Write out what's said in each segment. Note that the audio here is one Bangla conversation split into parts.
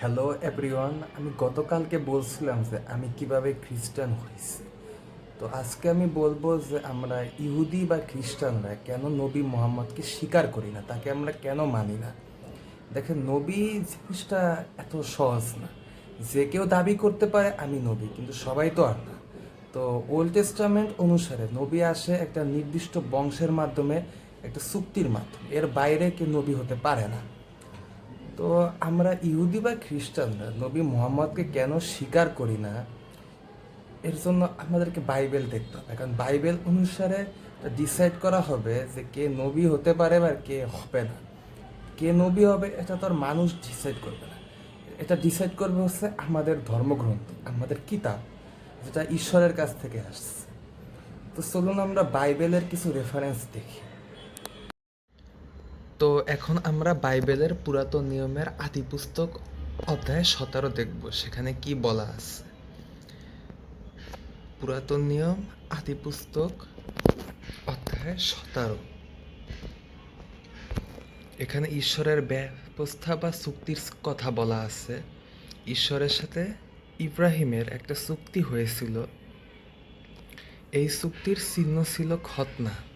হ্যালো এভরিওয়ান আমি গতকালকে বলছিলাম যে আমি কীভাবে খ্রিস্টান হয়েছি। তো আজকে আমি বলব যে আমরা ইহুদি বা খ্রিস্টানরা কেন নবী মোহাম্মদকে স্বীকার করি না, তাকে আমরা কেন মানি না? দেখেন, নবী জিনিসটা এত সহজ না। যে কেউ দাবি করতে পারে, আমি নবী, কিন্তু সবাই তো আর না। তো ওল্ড টেস্টামেন্ট অনুসারে নবী আসে একটা নির্দিষ্ট বংশের মাধ্যমে, একটা চুক্তির মাধ্যমে। এর বাইরে কেউ নবী হতে পারে না। তো আমরা ইহুদি বা খ্রিস্টানরা নবী মোহাম্মদকে কেন স্বীকার করি না? এর জন্য আমাদেরকে বাইবেল দেখতে হবে। কারণ বাইবেল অনুসারে ডিসাইড করা হবে যে কে নবী হতে পারে বা কে হবে না। কে নবী হবে এটা তো আর মানুষ ডিসাইড করবে না। এটা ডিসাইড করবে হচ্ছে আমাদের ধর্মগ্রন্থ, আমাদের কিতাব, যেটা ঈশ্বরের কাছ থেকে আসছে। তো চলুন আমরা বাইবেলের কিছু রেফারেন্স দেখি। এখন আমরা বাইবেলের পুরাতন নিয়মের আদি পুস্তক অধ্যায় সতেরো দেখব, সেখানে কি বলা আছে? পুরাতন নিয়ম আদি পুস্তক অধ্যায় সতেরো। এখানে ঈশ্বরের ব্যবস্থা বা চুক্তির কথা বলা আছে। ঈশ্বরের সাথে ইব্রাহিমের একটা চুক্তি হয়েছিল। এই চুক্তির চিহ্ন ছিল খতনা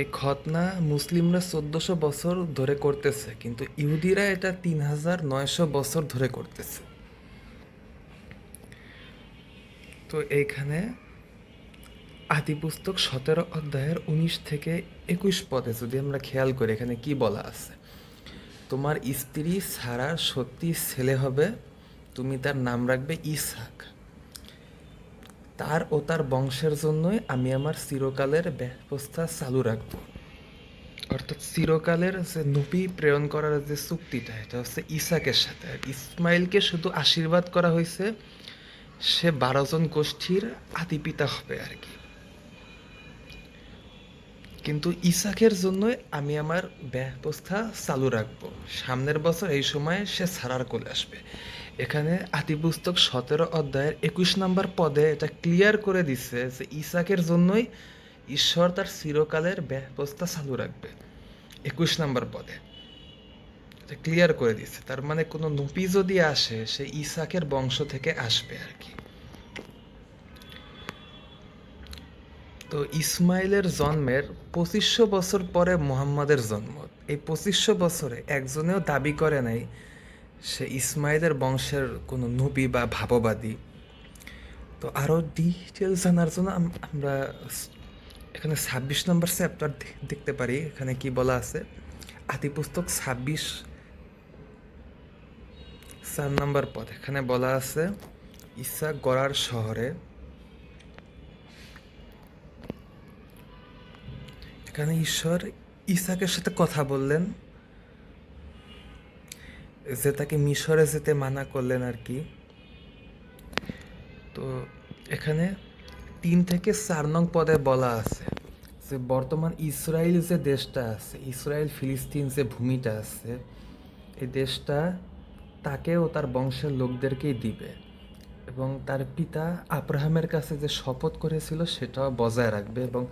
এই খতনা মুসলিমরা চোদ্দশো বছর ধরে করতেছে, কিন্তু ইহুদিরা এটা তিন হাজার নয়শো বছর ধরে করতেছে। তো এইখানে আদি পুস্তক সতেরো অধ্যায়ের উনিশ থেকে একুশ পদে, যদি আমরা খেয়াল করি, এখানে কি বলা আছে? তোমার স্ত্রী সারা সত্যি ছেলে হবে, তুমি তার নাম রাখবে ইসহাক। তার ও তার বংশের জন্যই আমি আমার চিরকালের ব্যবস্থা চালু রাখব অর্থাৎ চিরকালের যে নবী প্রেরণ করার যে চুক্তিটা, এটা হচ্ছে ইসাকের সাথে। আর ইসমাইলকে শুধু আশীর্বাদ করা হয়েছে সে বারো জন গোষ্ঠীর আদি পিতা হবে আর কি। কিন্তু ইসাকের জন্যই আমি আমার ব্যবস্থা চালু রাখব সামনের বছর এই সময় সে ছাড়ার কোলে আসবে। এখানে আদি পুস্তক সতেরো অধ্যায়ের একুশ নম্বর পদে এটা ক্লিয়ার করে দিচ্ছে যে ইসাকের জন্যই ঈশ্বর তার চিরকালের ব্যবস্থা চালু রাখবে। একুশ নম্বর পদে। এটা ক্লিয়ার করে দিচ্ছে তার মানে কোনো নবী যদি আসে, সে ইসাকের বংশ থেকে আসবে আর কি। তো ইসমাইলের জন্মের পঁচিশশো বছর পরে মোহাম্মদের জন্ম। এই পঁচিশশো বছরে একজনেও দাবি করে নাই সে ইসমাইলের বংশের কোনো নবী বা ভাববাদী। তো আরও ডিটেলস জানার জন্য আমরা এখানে ছাব্বিশ নম্বর চ্যাপ্টার দেখতে পারি। এখানে কি বলা আছে? আদি পুস্তক ছাব্বিশ চার নম্বর পথ এখানে বলা আছে ইসা গড়ার শহরে এখানে ঈশ্বর ইসাকের সাথে কথা বললেন। যে তাকে মিশরে যেতে মানা করলেন আর কি। তো এখানে তিন থেকে চার নং পদে বলা আছে যে বর্তমান ইসরায়েল যে দেশটা আছে ইসরায়েল ফিলিস্তিন যে ভূমিটা আছে, এই দেশটা তাকে ও তার বংশের লোকদেরকেই দিবে এবং তার পিতা আব্রাহামের কাছে যে শপথ করেছিল সেটাও বজায় রাখবে এবং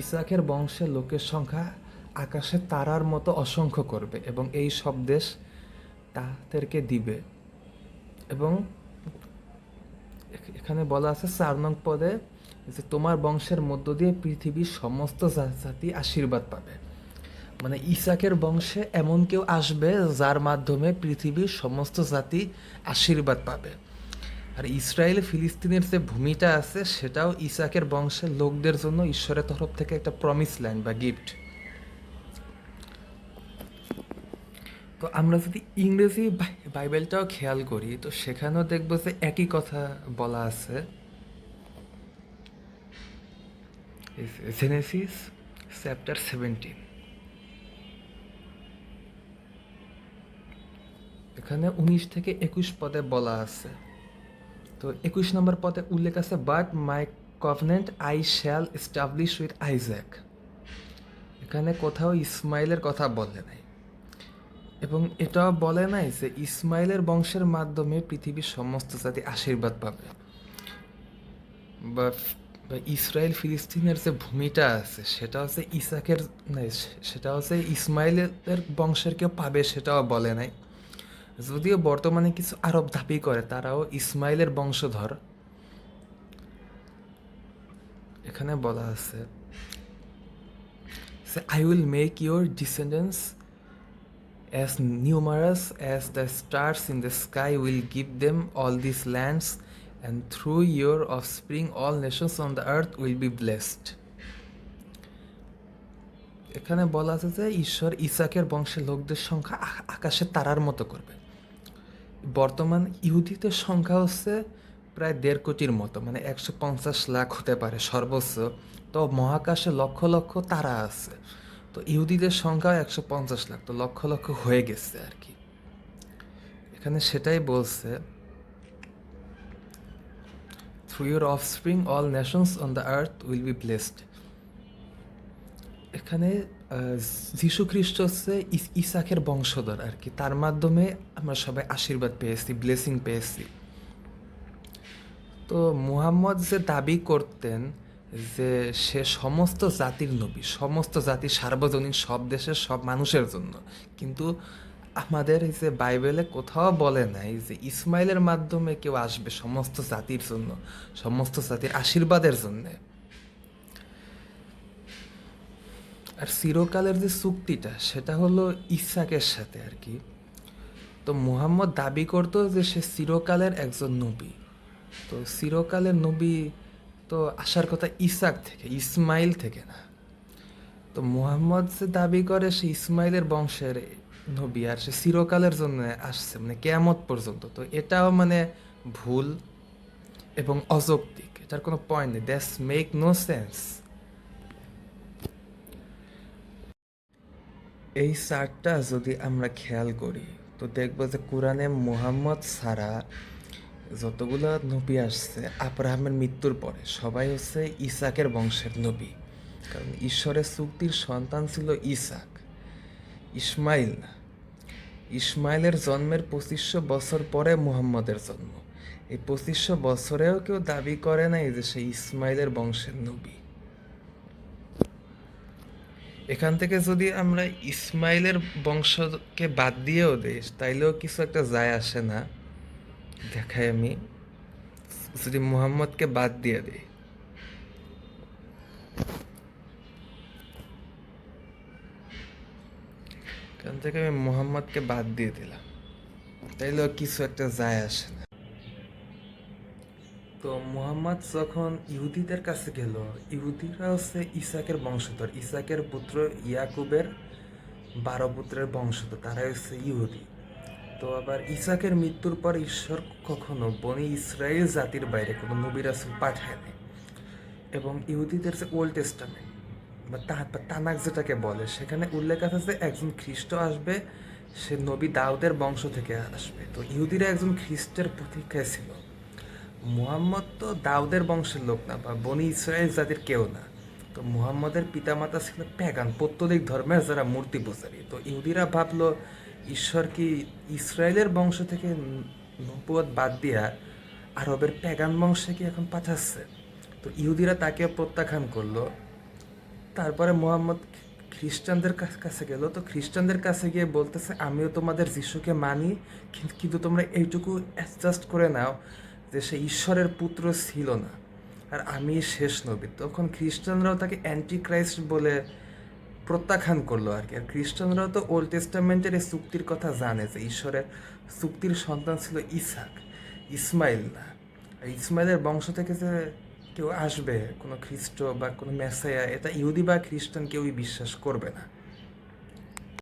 ইসাকের বংশের লোকের সংখ্যা আকাশে তারার মতো অসংখ্য করবে এবং এই সব দেশ তাদেরকে দিবে। এবং এখানে বলা আছে, চার নং পদে যে তোমার বংশের মধ্য দিয়ে পৃথিবীর সমস্ত জাতি আশীর্বাদ পাবে। মানে ইসাকের বংশে এমন কেউ আসবে যার মাধ্যমে পৃথিবীর সমস্ত জাতি আশীর্বাদ পাবে। আর ইসরায়েল ফিলিস্তিনের যে ভূমিটা আছে, সেটাও ইসাকের বংশের লোকদের জন্য ঈশ্বরের তরফ থেকে একটা প্রমিস ল্যান্ড বা গিফট তো আমরা যদি ইংরেজি বাইবেলটাও খেয়াল করি, তো সেখানেও দেখব যে একই কথা বলা আছে। জেনেসিস চ্যাপ্টার সেভেন্টিন এখানে উনিশ থেকে একুশ পদে বলা আছে। তো একুশ নম্বর পদে উল্লেখ আছে but my covenant I shall establish with Isaac এখানে কোথাও ইসমাইলের কথা বলে নাই। এবং এটাও বলে নাই যে ইসমাইলের বংশের মাধ্যমে পৃথিবীর সমস্ত জাতি আশীর্বাদ পাবে। বা ইসরায়েল ফিলিস্তিনের যে ভূমিটা আছে, সেটা হচ্ছে ইসাকের নাই, সেটা হচ্ছে ইসমাইলের বংশের কেউ পাবে সেটাও বলে নাই। যদিও বর্তমানে কিছু আরব দাবি করে, তারাও ইসমাইলের বংশধর। এখানে বলা আছে I will make your descendants as numerous as the stars in the sky will give them all these lands and through your offspring all nations on the earth will be blessed এখানে বলা আছে যে ঈশ্বর ইসাকের বংশের লোকদের সংখ্যা আকাশে তারার মতো করবে বর্তমান ইহুদিদের সংখ্যা হচ্ছে প্রায় দেড় কোটির মতো মানে একশো পঞ্চাশ লাখ হতে পারে সর্বোচ্চ তো মহাকাশে লক্ষ লক্ষ তারা আছে তো ইহুদিদের সংখ্যা একশো পঞ্চাশ লাখ, তো লক্ষ লক্ষ হয়ে গেছে আর কি। এখানে সেটাই বলছে through your offspring all nations on the earth will be blessed এখানে যীশু খ্রিস্ট হচ্ছে ইস- ইসাকের বংশধর আর কি। তার মাধ্যমে আমরা সবাই আশীর্বাদ পেয়েছি ব্লেসিং পেয়েছি। তো মুহাম্মদ যে দাবি করতেন যে সে সমস্ত জাতির নবী, সমস্ত জাতির সার্বজনীন, সব দেশের, সব মানুষের জন্য। কিন্তু আমাদের এই যে বাইবেলে কোথাও বলে নাই যে ইসমাইলের মাধ্যমে কেউ আসবে সমস্ত জাতির জন্য, সমস্ত জাতির আশীর্বাদের জন্যে। আর চিরকালের যে চুক্তিটা, সেটা হলো ইসাকের সাথে আর কি। তো মুহাম্মদ দাবি করতো যে সে চিরকালের একজন নবী। তো চিরকালের নবী তো আসার কথা ইসাক থেকে, ইসমাইল থেকে না। তো মুহাম্মদ যে দাবি করে, সে ইসমাইলের বংশের নবী আর সে চিরকালের জন্য আসছে মানে কেয়ামত পর্যন্ত। তো এটাও মানে ভুল এবং অযৌক্তিক, এটার কোনো পয়েন্ট নেই। দ্যাটস মেক নো সেন্স এই চারটা যদি আমরা খেয়াল করি, তো দেখব যে কোরআনে মুহাম্মদ ছাড়া যতগুলো নবী আসছে, আব্রাহামের মৃত্যুর পরে সবাই হচ্ছে ইসাকের বংশের নবী। কারণ ঈশ্বরের চুক্তির সন্তান ছিল ইসাক। ইসমাইল না। ইসমাইলের জন্মের পঁচিশশো বছর পরে মুহাম্মদের জন্ম। এই পঁচিশশো বছরেও কেউ দাবি করে নাই যে সে ইসমাইলের বংশের নবী। এখান থেকে যদি আমরা ইসমাইলের বংশকে বাদ দিয়েও দিই, তাইলেও কিছু একটা যায় আসে না। দেখাই আমি। যদি মুহাম্মদকে বাদ দিয়ে দিই। এখান থেকে আমি মুহাম্মদকে বাদ দিয়ে দিলাম। তাইলেও কিছু একটা যায় আসে না। তো মুহাম্মদ যখন ইহুদিদের কাছে গেল, ইহুদিরা হচ্ছে ইসাকের বংশধর। ইসাকের পুত্র ইয়াকুবের বারো পুত্রের বংশধর, তারাই হচ্ছে ইহুদি। তো আবার ইসাকের মৃত্যুর পর ঈশ্বর কখনো বনি ইসরায়েল জাতির বাইরে কোনো নবী রাসূল পাঠায়নি এবং ইহুদিদের যে ওল্ড টেস্টামেন্ট বা তানাক যেটাকে বলে, সেখানে উল্লেখ আছে যে একজন খ্রিস্ট আসবে, সে নবী দাউদের বংশ থেকে আসবে। তো ইহুদিরা একজন খ্রিস্টের প্রতীক্ষায় ছিল। মুহাম্মদ তো দাউদের বংশের লোক না বা বনি ইসরায়েল জাতির কেউ না। তো মুহাম্মদের পিতামাতা ছিল প্যাগান, পৌত্তলিক ধর্মের যারা মূর্তি পূজারী। তো ইহুদিরা ভাবলো ঈশ্বর কি ইসরায়েলের বংশ থেকে নবুয়ত বাদ দিয়া আরবের প্যাগান বংশে কি এখন পাঠাচ্ছে? তো ইহুদিরা তাকে প্রত্যাখ্যান করল। তারপরে মোহাম্মদ খ্রিস্টানদের কাছে গেল। তো খ্রিস্টানদের কাছে গিয়ে বলতেছে, আমিও তোমাদের যিশুকে মানি কিন্তু তোমরা এইটুকু অ্যাডজাস্ট করে নাও যে সে ঈশ্বরের পুত্র ছিল না। আর আমি শেষ নবী। তখন খ্রিস্টানরাও তাকে অ্যান্টি ক্রাইস্ট বলে প্রত্যাখ্যান করল আর কি। আর খ্রিস্টানরাও তো ওল্ড টেস্টামেন্টের এই চুক্তির কথা জানে যে ঈশ্বরের চুক্তির সন্তান ছিল ইসাক, ইসমাইল না। আর ইসমাইলের বংশ থেকে যে কেউ আসবে, কোনো খ্রিস্ট বা কোনো মেসায়া, এটা ইহুদি বা খ্রিস্টান কেউই বিশ্বাস করবে না।